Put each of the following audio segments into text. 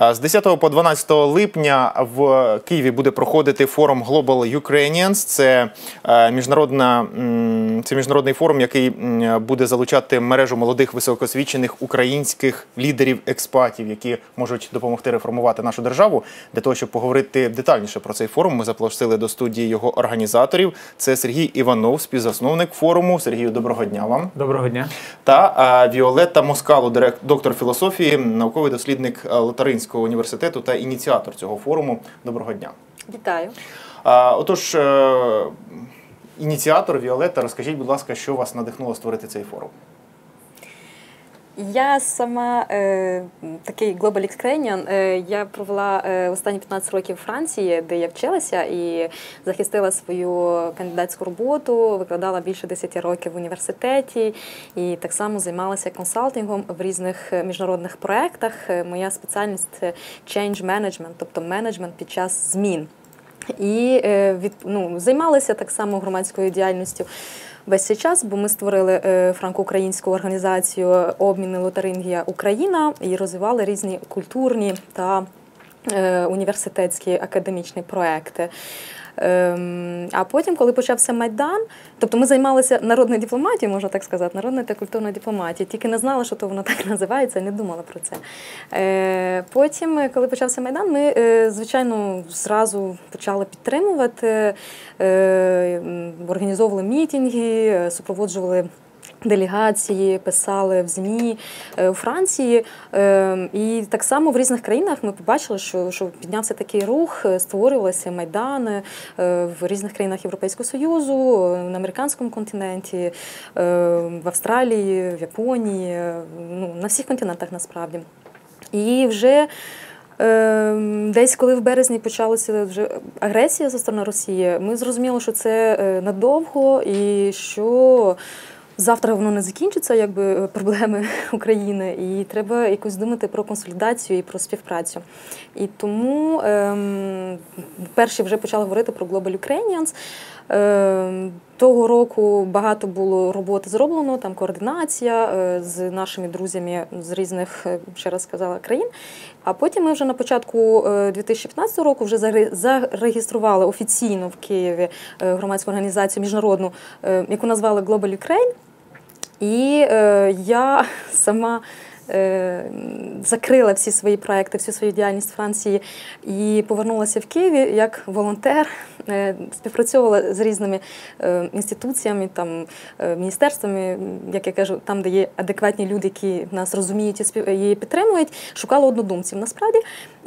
З 10 по 12 липня в Києві буде проходити форум Global Ukrainians. Це е, міжнародна це міжнародний форум, який буде залучати мережу молодих високосвічених українських лідерів експатів, які можуть допомогти реформувати нашу державу. Для того щоб поговорити детальніше про цей форум, ми запросили до студії його організаторів. Це Сергій Іванов, співзасновник форуму. Сергію, доброго дня вам. Доброго дня та Віолетта Москалу, доктор філософії, науковий дослідник е, Лотаринського Українського університету та ініціатор цього форуму. Доброго дня. Вітаю. Отож, е, ініціатор Віолетта, розкажіть, будь ласка, що вас надихнуло створити цей форум? Я сама е, такий Global Ukrainian, е, Я провела е, останні 15 років у Франції, де я вчилася і захистила свою кандидатську роботу, викладала більше 10 років в університеті і так само займалася консалтингом в різних е, міжнародних проєктах. Е, моя спеціальність change management, тобто менеджмент під час змін. І е, від, ну, займалася так само громадською діяльністю весь цей час, бо ми створили е, франко-українську організацію обміни Лотарингія Україна і розвивали різні культурні та е, університетські академічні проекти. Ем, а потім, коли почався майдан, тобто ми займалися народною дипломатією, можна так сказати, народною та культурною дипломатією, тільки не знала, що то воно так називається, не думала про це. Е, потім, коли почався майдан, ми е, звичайно зразу почали підтримувати, е, організовували мітинги, супроводжували делегації писали в ЗМІ е, у Франції. Е, і так само в різних країнах ми побачили, що що піднявся такий рух, е, створювалися майдани в різних країнах Європейського Союзу, на американському континенті, в Австралії, в Японії, ну, на всіх континентах насправді. І вже Десь, коли в березні почалася вже агресія зі сторони Росії, ми зрозуміли, що це надовго і що завтра воно не закінчиться, якби е, проблеми України, і треба якось думати про консолідацію і про співпрацю. І тому ем, перші вже почали говорити про Global Ukrainians. Ем, того року багато було роботи зроблено, там координація е, з нашими друзями з різних, е, ще раз сказала, країн. А потім ми вже на початку 2015 року вже зареєстрували офіційно в Києві громадську організацію міжнародну, яку назвали Global Ukraine. І е, я сама е, закрила всі свої проекти, всю свою діяльність в Франції і повернулася в Києві як волонтер, е, співпрацьовувала з різними е, інституціями, там, е, міністерствами, як я кажу, там, де є адекватні люди, які нас розуміють і спів... підтримують, шукала однодумців насправді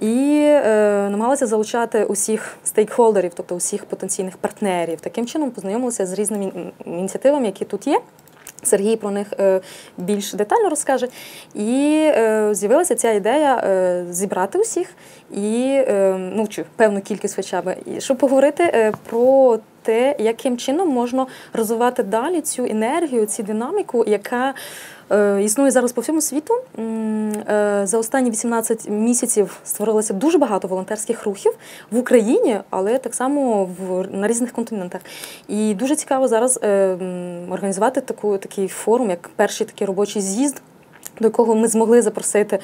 і е, намагалася залучати усіх стейкхолдерів, тобто усіх потенційних партнерів. Таким чином познайомилася з різними ініціативами, які тут є. Сергій про них е, більш детально розкаже. І е, з'явилася ця ідея е, зібрати усіх і ну, чи певну кількість хоча б, щоб поговорити про те, яким чином можна розвивати далі цю енергію, цю динаміку, яка Е, існує зараз по всьому світу. Е, за останні 18 місяців створилося дуже багато волонтерських рухів в Україні, але так само в на різних континентах. І дуже цікаво зараз е, організувати таку такий форум, як перший такий робочий з'їзд, до якого ми змогли запросити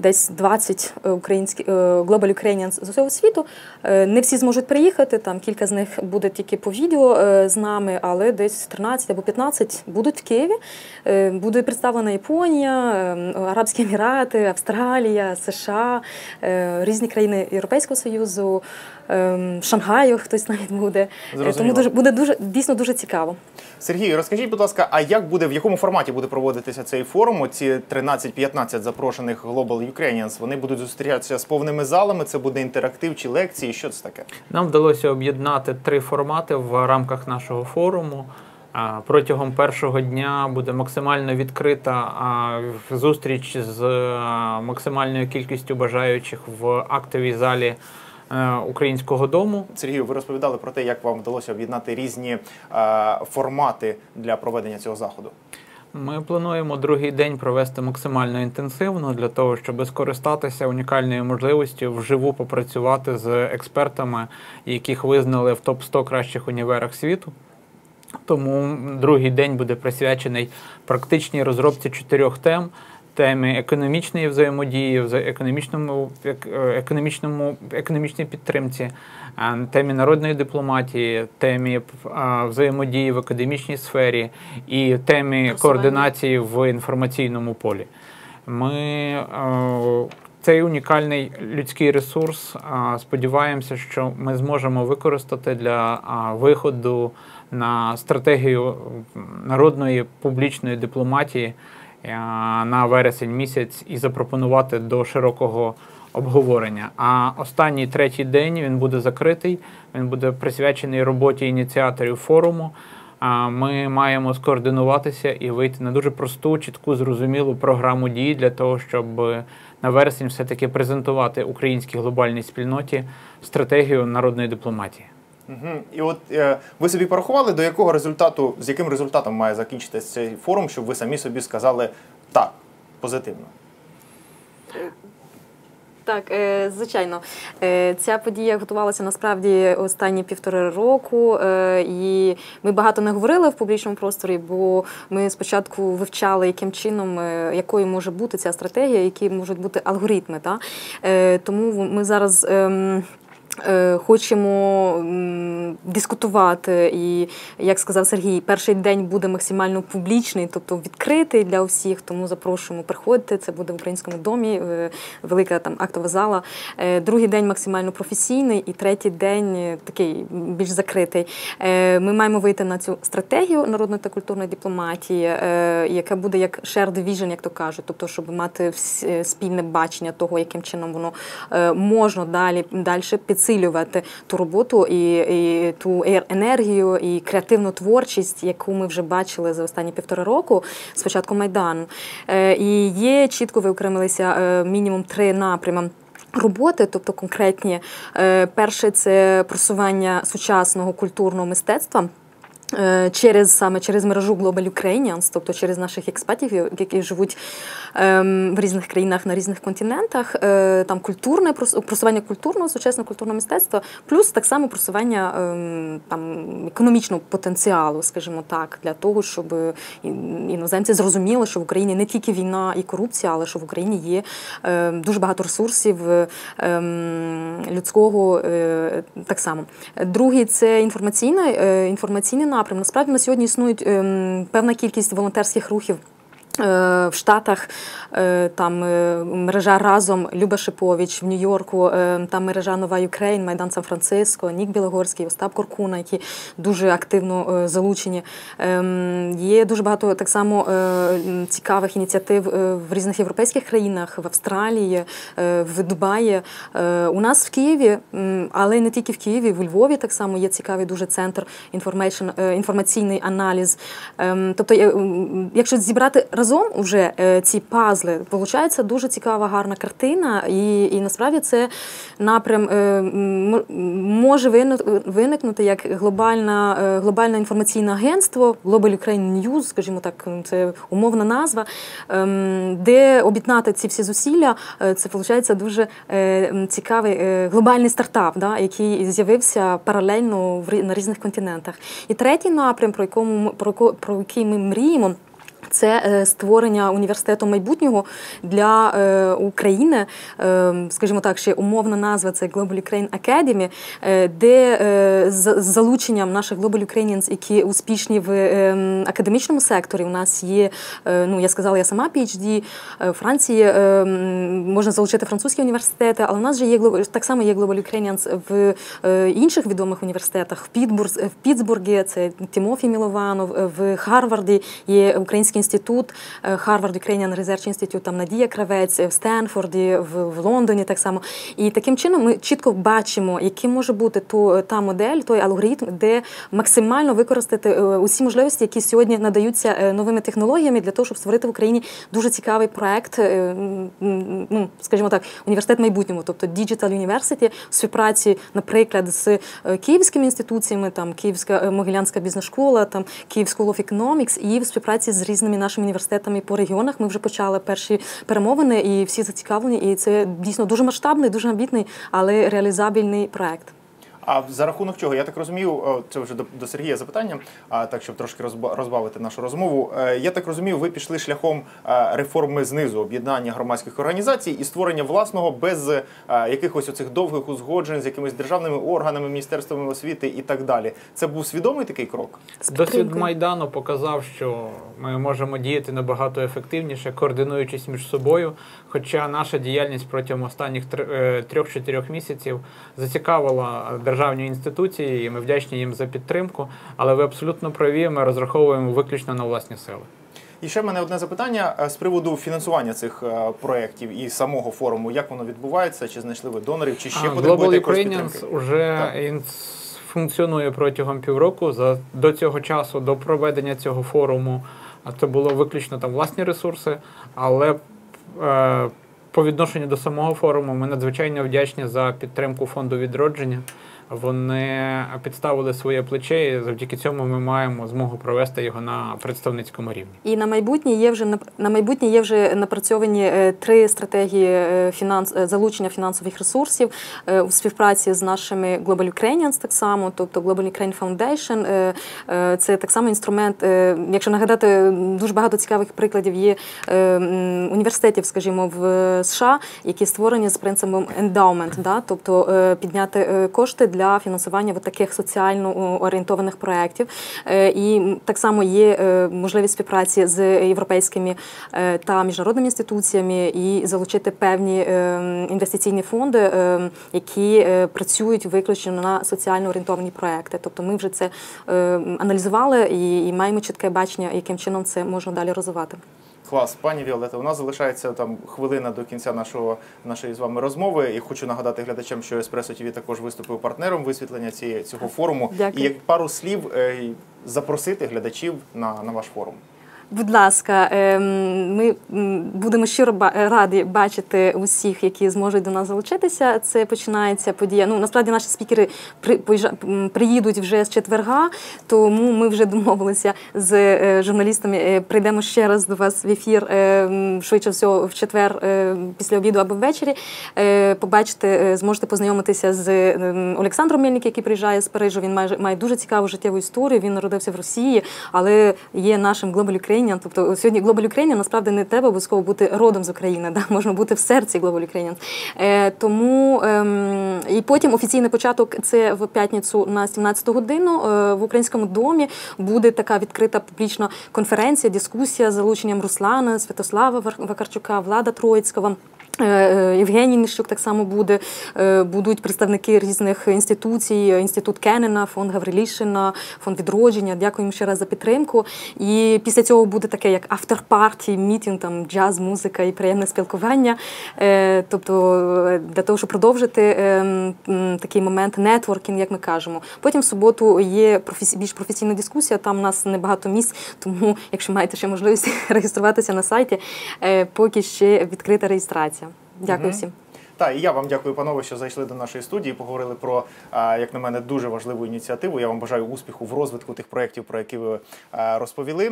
десь 20 е, українських е, Global Ukrainians з усього світу. Е, не всі зможуть приїхати, там кілька з них буде тільки по відео з нами, але десь 13 або 15 будуть в Києві. Буде представлена Японія, Арабські Емірати, Австралія, США, різні країни Європейського Союзу. Ем, Шангаю хтось навіть буде. Зрозуміло. Тому дуже буде дуже дійсно дуже цікаво. Сергій, розкажіть, будь ласка, а як буде в якому форматі буде проводитися цей форум? Ці 13-15 запрошених Global Ukrainians, Вони будуть зустрічатися з повними залами. Це буде інтерактив чи лекції? Що це таке? Нам вдалося об'єднати три формати в рамках нашого форуму. Протягом першого дня буде максимально відкрита зустріч з максимальною кількістю бажаючих в актовій залі. Е, українського дому. Сергію, ви розповідали про те, як вам вдалося об'єднати різні е, формати для проведення цього заходу. Ми плануємо другий день провести максимально інтенсивно для того, щоб скористатися унікальною можливістю вживу попрацювати з експертами, яких визнали в топ 100 кращих універах світу. Тому другий день буде присвячений практичній розробці чотирьох тем. Темі економічної взаємодії, в економічному, економічному, економічній підтримці, темі народної дипломатії, темі взаємодії в академічній сфері і темі координації в інформаційному полі. Ми цей унікальний людський ресурс. Сподіваємося, що ми зможемо використати для виходу на стратегію народної публічної дипломатії на вересень місяць і запропонувати до широкого обговорення. А останній третій день він буде закритий. Він буде присвячений роботі ініціаторів форуму. Ми маємо скоординуватися і вийти на дуже просту, чітку, зрозумілу програму дій для того, щоб на вересень все-таки презентувати українській глобальній спільноті стратегію народної дипломатії. Угу. І от е, ви собі порахували, до якого результату, з яким результатом має закінчитися цей форум, щоб ви самі собі сказали так, позитивно. Так, е, звичайно, е, ця подія готувалася насправді останні півтори року, е, і ми багато не говорили в публічному просторі, бо ми спочатку вивчали, яким чином, якою може бути ця стратегія, які можуть бути алгоритми. Та? Тому ми зараз. Е, хочемо дискутувати, і як сказав Сергій, перший день буде максимально публічний, тобто відкритий для усіх. Тому запрошуємо приходити. Це буде в українському домі, е, велика там актова зала. Е, другий день максимально професійний, і третій день такий більш закритий. Ми маємо вийти на цю стратегію народної та культурної дипломатії, яка буде як shared vision, як то кажуть, тобто, щоб мати спільне бачення того, яким чином воно можна далі далі підсилити підсилювати ту роботу і, і ту енергію і креативну творчість, яку ми вже бачили за останні півтора року Спочатку майдану. Е, і є чітко виокремилися е, мінімум три напрями. Роботи, тобто конкретні, е, перше це просування сучасного культурного мистецтва. Е, через саме через мережу Global Ukrainians, тобто через наших експатів, які живуть ем, в різних країнах на різних континентах, е, там культурне просування культурного, сучасного культурного мистецтва, плюс так само просування ем, там економічного потенціалу, скажімо так, для того, щоб іноземці зрозуміли, що в Україні не тільки війна і корупція, але що в Україні є ем, дуже багато ресурсів людського е, так само. Другий це інформаційна інформаційний напрям. Насправді на сьогодні існують ем, певна кількість волонтерських рухів. Е, в Штатах е, там е, мережа разом Люба Шипович в Нью-Йорку, там мережа Нова Юкрейн, Майдан Сан-Франциско, Нік Білогорський, Остап Коркуна, які дуже активно залучені. Ем, є дуже багато так само цікавих ініціатив в різних європейських країнах, в Австралії, в Дубаї. У нас в Києві, але не тільки в Києві, в Львові так само є цікавий дуже центр інформаційний аналіз. Ем, тобто, якщо зібрати разом уже е, ці пазли виходить дуже цікава, гарна картина, і і насправді це напрям е, може виникнути як глобальна, е, глобальне інформаційне агентство, Global Ukraine News, скажімо так, це умовна назва, ем, де об'єднати ці всі зусилля. Це виходить дуже цікавий глобальний стартап, да, який з'явився паралельно на різних континентах. І третій напрям, про якому про, про який ми мріємо. Це е, створення університету майбутнього для е, України, е, скажімо так, ще умовна назва це Global Ukraine Academy, де з залученням наших Global Ukrainians, які успішні в академічному секторі. У нас є, ну я сказала, я сама PhD, в Франції можна залучити французькі університети, але у нас же є так само є Global Ukrainians в інших відомих університетах. В Підбург, в Пітсбургі це Тимофій Мілованов, в Харварді є український інститут, Harvard Ukrainian Research Institute, там Надія Кравець, в Стенфорді, в, в Лондоні так само. І таким чином ми чітко бачимо, яким може бути ту, та модель, той алгоритм, де максимально використати е, усі можливості, які сьогодні надаються е, новими технологіями для того, щоб створити в Україні дуже цікавий проект, е, ну скажімо так, університет майбутнього, тобто Digital University, в співпраці, наприклад, з київськими інституціями, там Київська Могилянська бізнес-школа, там Київ School of Economics, і в співпраці з різними різними нашими університетами по регіонах. Ми вже почали перші перемовини, і всі зацікавлені. І це дійсно дуже масштабний, дуже амбітний, але реалізабельний проект. А за рахунок чого? Я так розумію, це вже до, Сергія запитання, а так щоб трошки розбавити нашу розмову. Е, Я так розумію, ви пішли шляхом е, реформи знизу, об'єднання громадських організацій і створення власного без е, якихось оцих довгих узгоджень з якимись державними органами, міністерствами освіти і так далі. Це був свідомий такий крок. Досвід. Майдану показав, що ми можемо діяти набагато ефективніше, координуючись між собою. Хоча наша діяльність протягом останніх тр- трьох-чотирьох місяців зацікавила державні інституції, і ми вдячні їм за підтримку. Але ви абсолютно праві, ми розраховуємо виключно на власні сили. І ще в мене одне запитання е, з приводу фінансування цих е, проєктів і самого форуму. Як воно відбувається? Чи знайшли ви донорів, чи ще Global Ukrainians вже функціонує протягом півроку. За до цього часу, до проведення цього форуму, це було виключно там власні ресурси, але е, по відношенню до самого форуму ми надзвичайно вдячні за підтримку фонду відродження. Вони підставили своє плече, і завдяки цьому ми маємо змогу провести його на представницькому рівні. І на майбутнє є вже на майбутнє є вже напрацьовані е, три стратегії е, фінанс е, залучення фінансових ресурсів у співпраці з нашими Global Ukrainians так само, тобто Global Ukraine Foundation. Це так само інструмент. Якщо нагадати, дуже багато цікавих прикладів є університетів, скажімо, в США, які створені з принципом endowment, да? тобто підняти кошти для фінансування от таких соціально орієнтованих проєктів. Е, І так само є е, можливість співпраці з європейськими е, та міжнародними інституціями і залучити певні е, інвестиційні фонди, е, які е, працюють виключно на соціально орієнтовані проекти. Тобто ми вже це е, аналізували і маємо чітке бачення, яким чином це можна далі розвивати. Клас, пані Віолета, у нас залишається там хвилина до кінця нашого нашої з вами розмови. І хочу нагадати глядачам, що Еспресо ТВ також виступив партнером висвітлення цієї цього форуму. Дякую. І як пару слів е, запросити глядачів на, на ваш форум. Будь ласка, ем, ми будемо щиро раді бачити усіх, які зможуть до нас залучитися. Це починається подія. Ну насправді наші спікери приїдуть вже з четверга, тому ми вже домовилися з е, журналістами. е, Прийдемо ще раз до вас в ефір е, швидше всього в четвер е, після обіду або ввечері. Е, Побачите, зможете познайомитися з ем, Олександром Мельник, який приїжджає з Парижу. Він має, дуже цікаву життєву історію. Він народився в Росії, але є нашим Global Ukrainian. Тобто сьогодні Global Ukrainian насправді не треба обов'язково бути родом з України, да? можна бути в серці Global Ukrainian. Е, тому е, і потім офіційний початок це в п'ятницю на 17 годину е, в українському домі буде така відкрита публічна конференція, дискусія з залученням Руслана, Святослава Вакарчука, Влада Троїцького. Е, е, Євгеній Нищук так само буде. Е, Будуть представники різних інституцій, інститут Кеннена, фонд Гаврилішина, фонд відродження. Дякую їм ще раз за підтримку. І після цього буде таке, як автор-парті, мітінг, там джаз, музика і приємне спілкування. Тобто для того, щоб продовжити такий момент нетворкінг, як ми кажемо. Потім в суботу є більш професійна дискусія. Там у нас небагато місць, тому якщо маєте ще можливість реєструватися на сайті, поки ще відкрита реєстрація. Дякую Мгм. всім. Та і я вам дякую, панове, що зайшли до нашої студії. Поговорили про, як на мене, дуже важливу ініціативу. Я вам бажаю успіху в розвитку тих проєктів, про які ви розповіли.